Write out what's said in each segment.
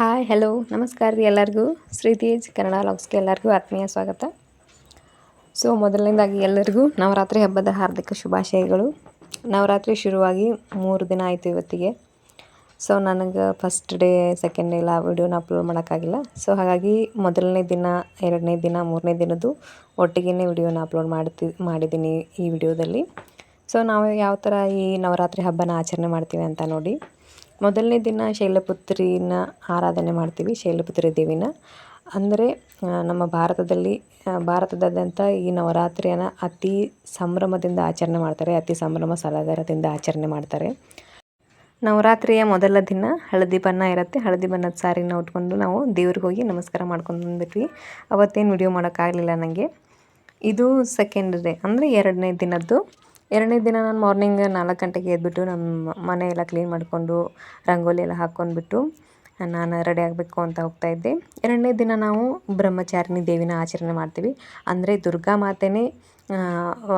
Hi, hello, ನಮಸ್ಕಾರ ರೀ ಎಲ್ಲರಿಗೂ. ಶ್ರೀ ತೇಜ್ ಕನ್ನಡ ಲಾಗ್ಸ್ಗೆ ಎಲ್ಲರಿಗೂ ಆತ್ಮೀಯ ಸ್ವಾಗತ. ಸೊ, ಮೊದಲನೇದಾಗಿ ಎಲ್ಲರಿಗೂ ನವರಾತ್ರಿ ಹಬ್ಬದ ಹಾರ್ದಿಕ ಶುಭಾಶಯಗಳು. ನವರಾತ್ರಿ ಶುರುವಾಗಿ ಮೂರು ದಿನ ಆಯಿತು ಇವತ್ತಿಗೆ. ಸೊ ನನಗೆ ಫಸ್ಟ್ ಡೇ ಸೆಕೆಂಡ್ ಡೇ ಎಲ್ಲ ವಿಡಿಯೋನ ಅಪ್ಲೋಡ್ ಮಾಡೋಕ್ಕಾಗಿಲ್ಲ. ಸೊ ಹಾಗಾಗಿ ಮೊದಲನೇ ದಿನ, ಎರಡನೇ ದಿನ, ಮೂರನೇ ದಿನದ್ದು ಒಟ್ಟಿಗೆ ವಿಡಿಯೋನ ಅಪ್ಲೋಡ್ ಮಾಡ್ತಿ, ಮಾಡಿದ್ದೀನಿ ಈ ವಿಡಿಯೋದಲ್ಲಿ. ಸೊ ನಾವು ಯಾವ ಥರ ಈ ನವರಾತ್ರಿ ಹಬ್ಬನ ಆಚರಣೆ ಮಾಡ್ತೀವಿ ಅಂತ ನೋಡಿ. ಮೊದಲನೇ ದಿನ ಶೈಲಪುತ್ರಿನ ಆರಾಧನೆ ಮಾಡ್ತೀವಿ, ಶೈಲಪುತ್ರಿ ದೇವಿನ. ಅಂದರೆ ನಮ್ಮ ಭಾರತದಲ್ಲಿ ಭಾರತದಾದ್ಯಂತ ಈ ನವರಾತ್ರಿಯನ್ನು ಅತಿ ಸಂಭ್ರಮದಿಂದ ಆಚರಣೆ ಮಾಡ್ತಾರೆ, ಅತಿ ಸಂಭ್ರಮ ಸಡಗರದಿಂದ ಆಚರಣೆ ಮಾಡ್ತಾರೆ. ನವರಾತ್ರಿಯ ಮೊದಲ ದಿನ ಹಳದಿ ಬಣ್ಣ ಇರುತ್ತೆ, ಹಳದಿ ಬಣ್ಣದ ಸಾರಿನ ಉಟ್ಕೊಂಡು ನಾವು ದೇವ್ರಿಗೆ ಹೋಗಿ ನಮಸ್ಕಾರ ಮಾಡ್ಕೊಂಡು ಬಂದ್ಬಿಟ್ವಿ. ಅವತ್ತೇನು ವಿಡಿಯೋ ಮಾಡೋಕ್ಕಾಗಲಿಲ್ಲ ನನಗೆ ಇದು ಸೆಕೆಂಡ್ ಡೇ ಅಂದರೆ ಎರಡನೇ ದಿನದ್ದು. ಎರಡನೇ ದಿನ ನಾನು ಮಾರ್ನಿಂಗ್ ನಾಲ್ಕು ಗಂಟೆಗೆ ಎದ್ಬಿಟ್ಟು ನಮ್ಮ ಮನೆ ಎಲ್ಲ ಕ್ಲೀನ್ ಮಾಡಿಕೊಂಡು, ರಂಗೋಲಿ ಎಲ್ಲ ಹಾಕ್ಕೊಂಡ್ಬಿಟ್ಟು ನಾನು ರೆಡಿ ಆಗಬೇಕು ಅಂತ ಹೋಗ್ತಾ ಇದ್ದೆ. ಎರಡನೇ ದಿನ ನಾವು ಬ್ರಹ್ಮಚಾರಿಣಿ ದೇವಿನ ಆಚರಣೆ ಮಾಡ್ತೀವಿ. ಅಂದರೆ ದುರ್ಗಾ ಮಾತೆನೇ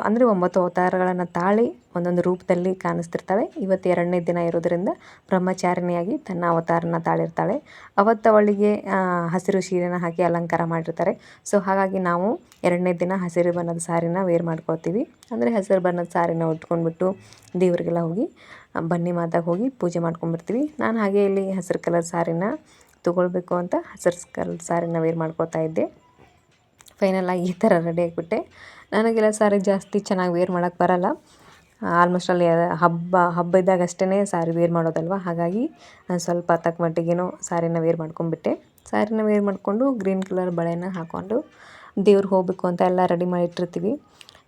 ಅಂದರೆ ಒಂಬತ್ತು ಅವತಾರಗಳನ್ನು ತಾಳಿ ಒಂದೊಂದು ರೂಪದಲ್ಲಿ ಕಾಣಿಸ್ತಿರ್ತಾಳೆ ಇವತ್ತು ಎರಡನೇ ದಿನ ಇರೋದರಿಂದ ಬ್ರಹ್ಮಚಾರಿಣಿಯಾಗಿ ತನ್ನ ಅವತಾರನ ತಾಳಿರ್ತಾಳೆ. ಅವತ್ತು ಅವಳಿಗೆ ಹಸಿರು ಸೀರೆನ ಹಾಕಿ ಅಲಂಕಾರ ಮಾಡಿರ್ತಾರೆ. ಸೊ ಹಾಗಾಗಿ ನಾವು ಎರಡನೇ ದಿನ ಹಸಿರು ಬಣ್ಣದ ಸಾರಿನ ವೇರ್ ಮಾಡ್ಕೊಳ್ತೀವಿ. ಅಂದರೆ ಹಸಿರು ಬಣ್ಣದ ಸಾರಿನ ಉಟ್ಕೊಂಡ್ಬಿಟ್ಟು ದೇವರಿಗೆಲ್ಲ ಹೋಗಿ ಬನ್ನಿ ಮಾತಾಗ ಹೋಗಿ ಪೂಜೆ ಮಾಡ್ಕೊಂಡ್ಬರ್ತೀವಿ ನಾನು ಹಾಗೆ ಇಲ್ಲಿ ಹಸಿರು ಕಲರ್ ಸಾರಿನ ತೊಗೊಳ್ಬೇಕು ಅಂತ ಹಸಿರು ಕಲರ್ ಸಾರಿನ ವೇರ್ ಮಾಡ್ಕೋತಾ ಇದ್ದೆ. ಫೈನಲ್ ಆಗಿ ಈ ಥರ ರೆಡಿ ಆಗಿಬಿಟ್ಟೆ. ನನಗೆಲ್ಲ ಸಾರಿ ಜಾಸ್ತಿ ಚೆನ್ನಾಗಿ ವೇರ್ ಮಾಡೋಕ್ಕೆ ಬರಲ್ಲ. ಆಲ್ಮೋಸ್ಟ್ ಅಲ್ಲಿ ಹಬ್ಬ ಹಬ್ಬ ಇದ್ದಾಗ ಅಷ್ಟೇ ಸಾರಿ ವೇರ್ ಮಾಡೋದಲ್ವ? ಹಾಗಾಗಿ ನಾನು ಸ್ವಲ್ಪ ತಕ್ಕ ಮಟ್ಟಿಗೇನೋ ಸಾರಿನ ವೇರ್ ಮಾಡ್ಕೊಂಡ್ಬಿಟ್ಟೆ. ಸಾರಿನ ವೇರ್ ಮಾಡಿಕೊಂಡು ಗ್ರೀನ್ ಕಲರ್ ಬಳೆನ ಹಾಕ್ಕೊಂಡು ದೇವ್ರಿಗೆ ಹೋಗಬೇಕು ಅಂತ ಎಲ್ಲ ರೆಡಿ ಮಾಡಿಟ್ಟಿರ್ತೀವಿ.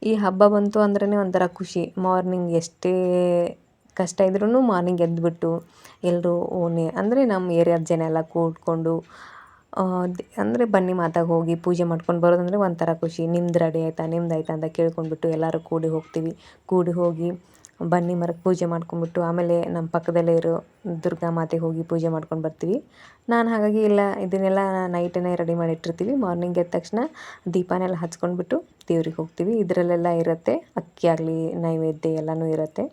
ಈ ಹಬ್ಬ ಬಂತು ಅಂದ್ರೇ ಒಂಥರ ಖುಷಿ. ಮಾರ್ನಿಂಗ್ ಎಷ್ಟೇ ಕಷ್ಟ ಇದ್ರೂ ಮಾರ್ನಿಂಗ್ ಎದ್ದುಬಿಟ್ಟು ಎಲ್ಲರೂ ಓಣಿ, ಅಂದರೆ ನಮ್ಮ ಏರಿಯಾದ ಜನ ಎಲ್ಲ ಕೂಡ್ಕೊಂಡು ಅಂದರೆ ಬನ್ನಿ ಮಾತಾಗ ಹೋಗಿ ಪೂಜೆ ಮಾಡ್ಕೊಂಡು ಬರೋದಂದರೆ ಒಂಥರ ಖುಷಿ. ನಿಮ್ದು ರೆಡಿ ಆಯಿತಾ, ನಿಮ್ದು ಆಯಿತಾ ಅಂತ ಕೇಳ್ಕೊಂಡ್ಬಿಟ್ಟು ಎಲ್ಲರೂ ಕೂಡಿ ಹೋಗ್ತೀವಿ. ಕೂಡಿ ಹೋಗಿ ಬನ್ನಿ ಮರಕ್ಕೆ ಪೂಜೆ ಮಾಡ್ಕೊಂಡ್ಬಿಟ್ಟು ಆಮೇಲೆ ನಮ್ಮ ಪಕ್ಕದಲ್ಲೇ ಇರೋ ದುರ್ಗಾ ಮಾತೆಗೆ ಹೋಗಿ ಪೂಜೆ ಮಾಡ್ಕೊಂಡು ಬರ್ತೀವಿ. ನಾನು ಹಾಗಾಗಿ ಎಲ್ಲ ಇದನ್ನೆಲ್ಲ ನೈಟನ್ನೇ ರೆಡಿ ಮಾಡಿಟ್ಟಿರ್ತೀವಿ. ಮಾರ್ನಿಂಗ್ ಎದ್ದ ತಕ್ಷಣ ದೀಪನೆಲ್ಲ ಹಚ್ಕೊಂಡ್ಬಿಟ್ಟು ದೇವ್ರಿಗೆ ಹೋಗ್ತೀವಿ. ಇದರಲ್ಲೆಲ್ಲ ಇರುತ್ತೆ, ಅಕ್ಕಿ ಆಗಲಿ, ನೈವೇದ್ಯ ಎಲ್ಲನೂ ಇರುತ್ತೆ.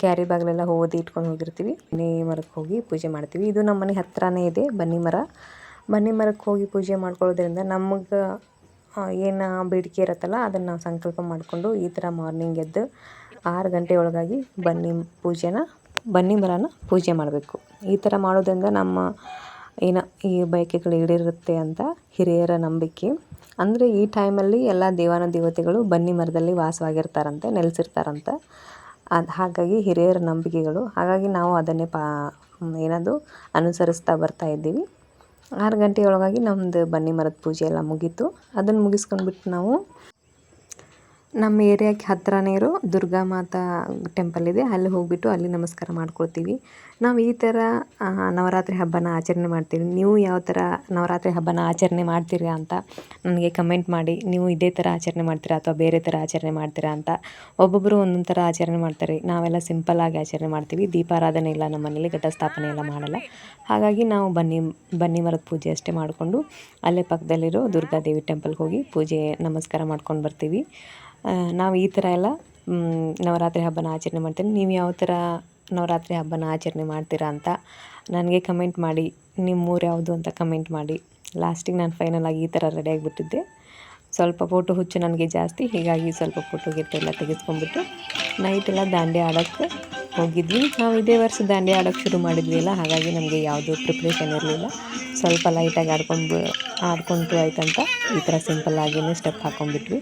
ಕ್ಯಾರಿ ಬ್ಯಾಗ್ಲೆಲ್ಲ ಓದಿ ಇಟ್ಕೊಂಡು ಹೋಗಿರ್ತೀವಿ. ಬನ್ನಿ ಮರಕ್ಕೆ ಹೋಗಿ ಪೂಜೆ ಮಾಡ್ತೀವಿ. ಇದು ನಮ್ಮ ಮನೆ ಹತ್ರನೇ ಇದೆ, ಬನ್ನಿ ಮರ. ಬನ್ನಿ ಮರಕ್ಕೆ ಹೋಗಿ ಪೂಜೆ ಮಾಡ್ಕೊಳ್ಳೋದ್ರಿಂದ ನಮಗೆ ಏನು ಬೇಡಿಕೆ ಇರುತ್ತಲ್ಲ, ಅದನ್ನು ನಾವು ಸಂಕಲ್ಪ ಮಾಡಿಕೊಂಡು ಈ ಥರ ಮಾರ್ನಿಂಗ್ ಎದ್ದು ಆರು ಗಂಟೆ ಒಳಗಾಗಿ ಬನ್ನಿ ಪೂಜೆನ, ಬನ್ನಿ ಮರನ ಪೂಜೆ ಮಾಡಬೇಕು. ಈ ಥರ ಮಾಡೋದ್ರಿಂದ ನಮ್ಮ ಏನು, ಈ ಬಯಕೆಗಳು ಈಡೇರುತ್ತೆ ಅಂತ ಹಿರಿಯರ ನಂಬಿಕೆ. ಅಂದರೆ ಈ ಟೈಮಲ್ಲಿ ಎಲ್ಲ ದೇವಾನ ದೇವತೆಗಳು ಬನ್ನಿ ಮರದಲ್ಲಿ ವಾಸವಾಗಿರ್ತಾರಂತೆ, ನೆಲೆಸಿರ್ತಾರಂತೆ. ಅದು ಹಾಗಾಗಿ ಹಿರಿಯರ ನಂಬಿಕೆಗಳು. ಹಾಗಾಗಿ ನಾವು ಅದನ್ನೇ ಪಾ ಏನದು, ಅನುಸರಿಸ್ತಾ ಬರ್ತಾ ಇದ್ದೀವಿ. ಆರು ಗಂಟೆಯೊಳಗಾಗಿ ನಮ್ಮದು ಬನ್ನಿ ಮರದ ಪೂಜೆ ಎಲ್ಲ ಮುಗೀತು. ಅದನ್ನು ಮುಗಿಸ್ಕೊಂಡ್ಬಿಟ್ಟು ನಾವು ನಮ್ಮ ಏರಿಯಾಕ್ಕೆ ಹತ್ತಿರನೇ ಇರೋ ದುರ್ಗಾ ಮಾತಾ ಟೆಂಪಲ್ ಇದೆ. ಅಲ್ಲಿ ಹೋಗಿಬಿಟ್ಟು ಅಲ್ಲಿ ನಮಸ್ಕಾರ ಮಾಡ್ಕೊಳ್ತೀವಿ. ನಾವು ಈ ಥರ ನವರಾತ್ರಿ ಹಬ್ಬನ ಆಚರಣೆ ಮಾಡ್ತೀವಿ. ನೀವು ಯಾವ ಥರ ನವರಾತ್ರಿ ಹಬ್ಬನ ಆಚರಣೆ ಮಾಡ್ತೀರಾ ಅಂತ ನನಗೆ ಕಮೆಂಟ್ ಮಾಡಿ. ನೀವು ಇದೇ ಥರ ಆಚರಣೆ ಮಾಡ್ತೀರಾ ಅಥವಾ ಬೇರೆ ಥರ ಆಚರಣೆ ಮಾಡ್ತೀರಾ ಅಂತ ಒಬ್ಬೊಬ್ಬರು ಒಂದೊಂದು ಥರ ಆಚರಣೆ ಮಾಡ್ತಾರೆ. ನಾವೆಲ್ಲ ಸಿಂಪಲ್ಲಾಗಿ ಆಚರಣೆ ಮಾಡ್ತೀವಿ. ದೀಪಾರಾಧನೆ ಇಲ್ಲ ನಮ್ಮ ಮನೇಲಿ, ಘಟಸ್ಥಾಪನೆ ಎಲ್ಲ ಮಾಡಲ್ಲ. ಹಾಗಾಗಿ ನಾವು ಬನ್ನಿ ಬನ್ನಿ ಮರದ ಪೂಜೆ ಅಷ್ಟೇ ಮಾಡಿಕೊಂಡು ಅಲ್ಲೇ ಪಕ್ಕದಲ್ಲಿರೋ ದುರ್ಗಾದೇವಿ ಟೆಂಪಲ್ಗೆ ಹೋಗಿ ಪೂಜೆ ನಮಸ್ಕಾರ ಮಾಡ್ಕೊಂಡು ಬರ್ತೀವಿ. ನಾವು ಈ ಥರ ಎಲ್ಲ ನವರಾತ್ರಿ ಹಬ್ಬನ ಆಚರಣೆ ಮಾಡ್ತೀನಿ. ನೀವು ಯಾವ ಥರ ನವರಾತ್ರಿ ಹಬ್ಬನ ಆಚರಣೆ ಮಾಡ್ತೀರಾ ಅಂತ ನನಗೆ ಕಮೆಂಟ್ ಮಾಡಿ ನಿಮ್ಮೂರು ಯಾವುದು ಅಂತ ಕಮೆಂಟ್ ಮಾಡಿ. ಲಾಸ್ಟಿಗೆ ನಾನು ಫೈನಲ್ ಆಗಿ ಈ ಥರ ರೆಡಿ ಆಗಿಬಿಟ್ಟಿದ್ದೆ. ಸ್ವಲ್ಪ ಫೋಟೋ ಹುಚ್ಚು ನನಗೆ ಜಾಸ್ತಿ, ಹೀಗಾಗಿ ಸ್ವಲ್ಪ ಫೋಟೋ ಗಿಟ್ಟು ಎಲ್ಲ ತೆಗೆಸ್ಕೊಂಡ್ಬಿಟ್ಟು ನೈಟೆಲ್ಲ ದಾಂಡಿ ಆಡೋಕ್ಕೆ ಹೋಗಿದ್ವಿ. ನಾವು ಇದೇ ವರ್ಷ ದಾಂಡಿ ಆಡೋಕ್ಕೆ ಶುರು ಮಾಡಿದ್ವಿ ಅಲ್ಲ, ಹಾಗಾಗಿ ನಮಗೆ ಯಾವುದೂ ಪ್ರಿಪ್ರೇಷನ್ ಇರಲಿಲ್ಲ. ಸ್ವಲ್ಪ ಲೈಟಾಗಿ ಆಡ್ಕೊಂಡು ಆಡ್ಕೊಂಡು ಆಯ್ತಂತ ಈ ಥರ ಸಿಂಪಲ್ ಆಗಿನೇ ಸ್ಟೆಪ್ ಹಾಕ್ಕೊಂಡ್ಬಿಟ್ವಿ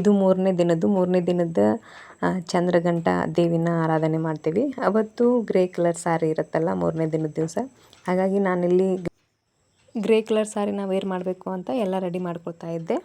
ಇದು ಮೂರನೇ ದಿನದ್ದು. ಮೂರನೇ ದಿನದ ಚಂದ್ರಗಂಟ ದೇವಿನ ಆರಾಧನೆ ಮಾಡ್ತೀವಿ. ಅವತ್ತು ಗ್ರೇ ಕಲರ್ ಸಾರಿ ಇರುತ್ತಲ್ಲ, ಮೂರನೇ ದಿನದ ದಿವಸ. ಹಾಗಾಗಿ ನಾನಿಲ್ಲಿ ಗ್ರೇ ಕಲರ್ ಸಾರಿನ ವೇರ್ ಮಾಡಬೇಕು ಅಂತ ಎಲ್ಲ ರೆಡಿ ಮಾಡ್ಕೊಳ್ತಾ ಇದ್ದೆ.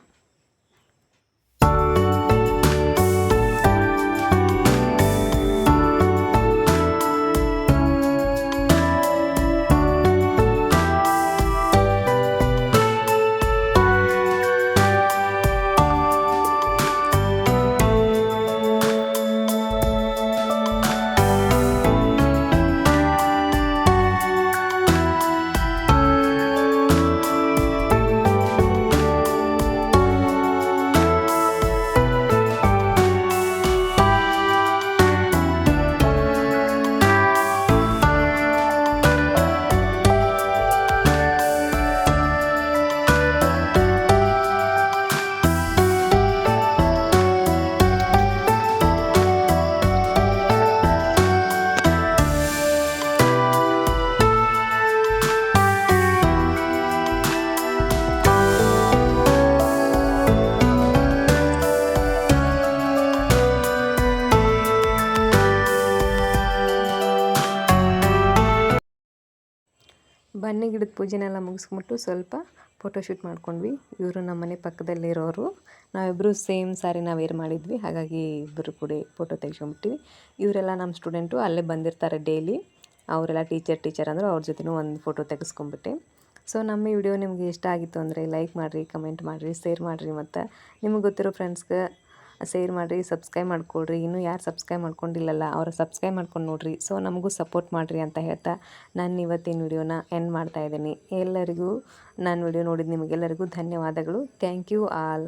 ಬನ್ನಿ ಗಿಡದ ಪೂಜೆನೆಲ್ಲ ಮುಗಿಸ್ಬಿಟ್ಟು ಸ್ವಲ್ಪ ಫೋಟೋಶೂಟ್ ಮಾಡ್ಕೊಂಡ್ವಿ. ಇವರು ನಮ್ಮ ಮನೆ ಪಕ್ಕದಲ್ಲಿರೋರು. ನಾವಿಬ್ಬರು ಸೇಮ್ ಸಾರಿ ನಾವು ವೇರ್ ಮಾಡಿದ್ವಿ. ಹಾಗಾಗಿ ಇಬ್ಬರು ಕೂಡ ಫೋಟೋ ತೆಗೆಸ್ಕೊಂಬಿಟ್ಟಿವಿ ಇವರೆಲ್ಲ ನಮ್ಮ ಸ್ಟೂಡೆಂಟು ಅಲ್ಲೇ ಬಂದಿರ್ತಾರೆ ಡೈಲಿ ಅವರೆಲ್ಲ ಟೀಚರ್ ಟೀಚರ್ ಅಂದರು ಅವ್ರ ಜೊತೆನೂ ಒಂದು ಫೋಟೋ ತೆಗೆಸ್ಕೊಂಬಿಟ್ಟೆ ಸೊ ನಮ್ಮ ವಿಡಿಯೋ ನಿಮಗೆ ಇಷ್ಟ ಆಗಿತ್ತು ಅಂದರೆ ಲೈಕ್ ಮಾಡಿರಿ ಕಮೆಂಟ್ ಮಾಡಿರಿ ಶೇರ್ ಮಾಡಿರಿ ಮತ್ತು ನಿಮಗೆ ಗೊತ್ತಿರೋ ಫ್ರೆಂಡ್ಸ್ಗೆ ಶೇರ್ ಮಾಡಿರಿ ಸಬ್ಸ್ಕ್ರೈಬ್ ಮಾಡ್ಕೊಳ್ರಿ. ಇನ್ನೂ ಯಾರು ಸಬ್ಸ್ಕ್ರೈಬ್ ಮಾಡ್ಕೊಂಡಿಲ್ಲಲ್ಲ, ಅವ್ರ ಸಬ್ಸ್ಕ್ರೈಬ್ ಮಾಡ್ಕೊಂಡು ನೋಡಿರಿ. ಸೊ ನಮಗೂ ಸಪೋರ್ಟ್ ಮಾಡಿರಿ ಅಂತ ಹೇಳ್ತಾ ನಾನು ಇವತ್ತಿನ ವಿಡಿಯೋನ ಎಂಡ್ ಮಾಡ್ತಾ ಇದ್ದೀನಿ. ಎಲ್ಲರಿಗೂ ನಾನು ವಿಡಿಯೋ ನೋಡಿದ ನಿಮಗೆಲ್ಲರಿಗೂ ಧನ್ಯವಾದಗಳು. Thank you all